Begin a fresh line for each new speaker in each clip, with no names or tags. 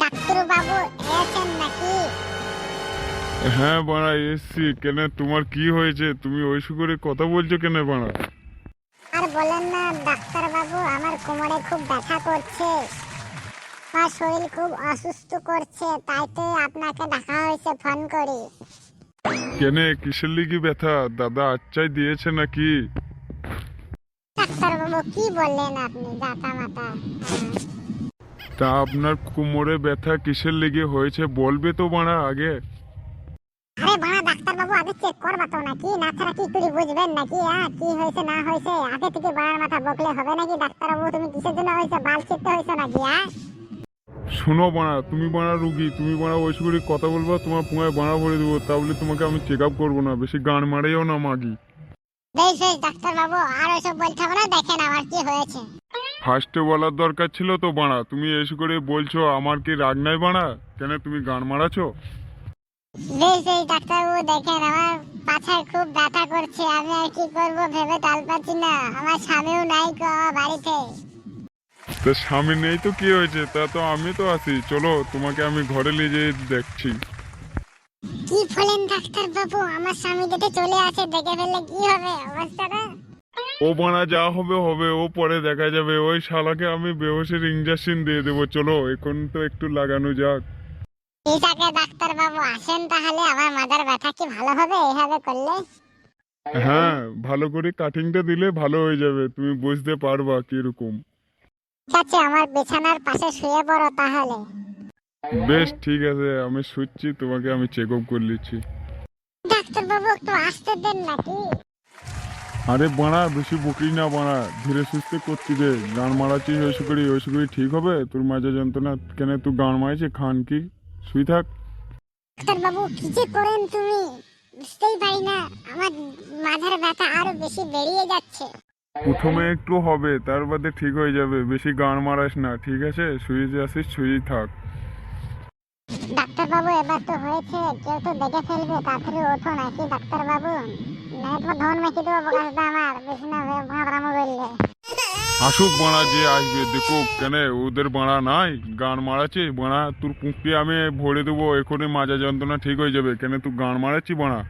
Doctor বাবু এসেছেন নাকি?
হ্যাঁ বাড়া এসছি। কেন তোমার কি হয়েছে? তুমি ওইসু করে কথা বলছো কেন বাড়া?
আর বলেন না ডাক্তার বাবু আমার কোমরে খুব ব্যথা করছে। আমার শরীর খুব অসুস্থ করছে তাই তো আপনাকে ডাকা হয়েছে ফোন করি।
কেন কিসের লিগি ব্যথা? দাদা আচ্ছাই দিয়েছে নাকি?
ডাক্তার বাবু কি বললেন আপনি জাতা মাতা?
তা আপনার কোমরে ব্যথা কিসের লেগে হয়েছে বলবে তো বাড়া আগে।
আরে বাড়া ডাক্তার বাবু আগে চেক করবা তো নাকি? না ছাড়া কি করে বুঝবেন নাকি? হ্যাঁ কি হয়েছে না হয়েছে? আগে থেকে বাড়ার মাথা বকলে হবে নাকি? ডাক্তার বাবু তুমি কিসের জন্য হয়েছে? বাল ছিটতে হয়েছে নাকি হ্যাঁ
শোনো বাড়া তুমি বাড়া রুগী তুমি বাড়া ওইসু করে কথা বলবা তোমার পুঙায় বাড়া ভরে দেবো তাহলে তোমাকে আমি চেক আপ করব না বেশি গান মারেও না মাগি।
বেশ বেশ ডাক্তার বাবু আর ওইসব বলতে হবে না দেখেন আমার কি হয়েছে।
ফার্স্টে বলার দরকার ছিল তো বাড়া। তুমি এসে করে বলছো আমার কি রাগ নাই বাড়া? কেন তুমি গান মারাছো
বেশ বেশ ডাক্তারবাবু দেখেন আমার পাছায় খুব ব্যথা করছে। আমি আর কি করব ভেবে তাল পাচ্ছি না। আমার স্বামীও নাই গো আমার বাড়িতে।
তো স্বামী নেই তো কি হয়েছে? তা তো আমি তো আছি। চলো তোমাকে আমি ঘরে নিয়ে যেয়ে দেখছি।
কি বলেন ডাক্তার বাবু আমার স্বামী যদি চলে আসে দেখে ফেললে কি হবে? অবস্থাটা
ও বানা যা হবে হবে ও পরে দেখা যাবে। ওই শালাকে আমি বেহসের ইঞ্জেকশন দিয়ে দেবো। চলো এখন তো একটু লাগানো যাক।
ঠিক আছে ডাক্তার বাবু আসেন তাহলে। আমার মাথার ব্যথা কি ভালো হবে? এইভাবে করলে?
হ্যাঁ ভালো করে কাটিংটা দিলে ভালো হয়ে যাবে। তুমি বুঝতে পারবা কীরকম।
ঠিক আছে আমার বিছানার পাশে শুয়ে পড়ো তাহলে।
বেশ ঠিক আছে। আমি শুচ্ছি তোমাকে আমি চেক আপ করে নিচ্ছি।
ডাক্তার বাবু একটু আসতে দেন নাকি?
আরে বাড়া বেশি বকি না বাড়া। ধীরে সুস্থে করতে দে গান মারাচ্ছিস ওইসব করি ওইসব করি ঠিক হবে? তোর মাঝে যন্ত্রণা কেন তুই গান মারাইছে? খান কি? শুই থাক।
ডাক্তার বাবু কি যে করেন তুমি? বুঝতেই পারি না। আমার মাথার ব্যথা আরও বেশি বেরিয়ে যাচ্ছে।
প্রথমে একটু হবে তার বাদে ঠিক হয়ে যাবে। বেশি গান মারাস না ঠিক আছে? শুয়ে যে আসিস শুয়েই থাক।
ডাক্তার বাবু এবার তো হয়েছে। কেউ তো দেখে ফেলবে তাড়াতাড়ি ওঠো নাকি ডাক্তার
আসুক বাড়া, যে আসবে, দেখুক কেন, ওদের বাড়া নাই, গান মারাচ্ছে, বাড়া, তোর পুঁককে আমি ভরে দেবো, এখনই মাজা যন্ত্রণা ঠিক হয়ে যাবে, কেন তুই গান মারাচ্ছি, বাড়া?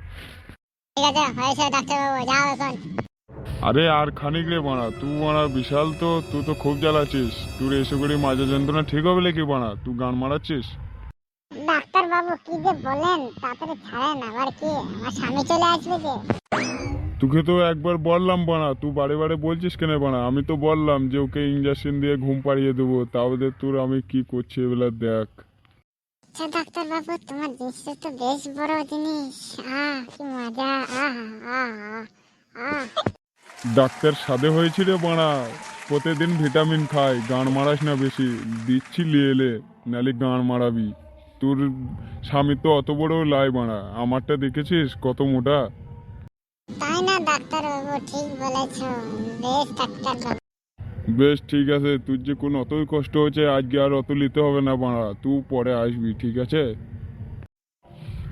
আরে, আর খানিক রে বাড়া, তুই বাড়া বিশাল তো, তুই তো খুব জ্বালাচ্ছিস, তোর এসে করে মাজা যন্ত্রণা ঠিক হবে নাকি, বাড়া? তুই গান মারাচ্ছিস?
কি যে বলেন তাড়াতাড়ি ছাড়েন আবার কি? আমার স্বামী চলে আসবে যে।
তোকে তো একবার বললাম বানা তুই বারে বারে বলছিস কেন বানা? আমি তো বললাম যে ওকে ইঞ্জেকশন দিয়ে ঘুম পাড়িয়ে দেবো তাহলে তোর আমি কি করছি এবেলা দেখ।
আচ্ছা ডাক্তার বাবু তোমার জিনিসটা তো বেশ বড় জিনিস। আহ কি মজা আহ আহ আহ। আহ
ডাক্তার সাদে হয়েছি রে বানা প্রতিদিন ভিটামিন খাই গান মারাস না বেশি দিচ্ছি লিয়ে এলে নালে গান মারাবি। তোর স্বামী তো অত বড় লাই বাড়া আমারটা দেখেছিস? কত মোটা?
তাই না ডাক্তার বাবু ঠিক বলেছ। বেশ ডাক্তার
বেশ ঠিক আছে। তোর যে কোনো অতই কষ্ট হয়েছে আজকে আর অত নিতে হবে না বাড়া তুই পরে আসবি ঠিক আছে?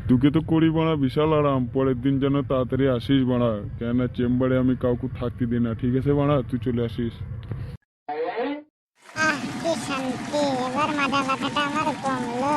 তোকে তো করি বাড়া বিশাল আরাম। পরের দিন যেন তাড়াতাড়ি আসিস বাড়া কেননা চেম্বারে আমি কাউকে থাকতে দিই না ঠিক আছে বাড়া তুই চলে আসিস। আহ কি শান্তি। এবার মাথা আমার কমলো।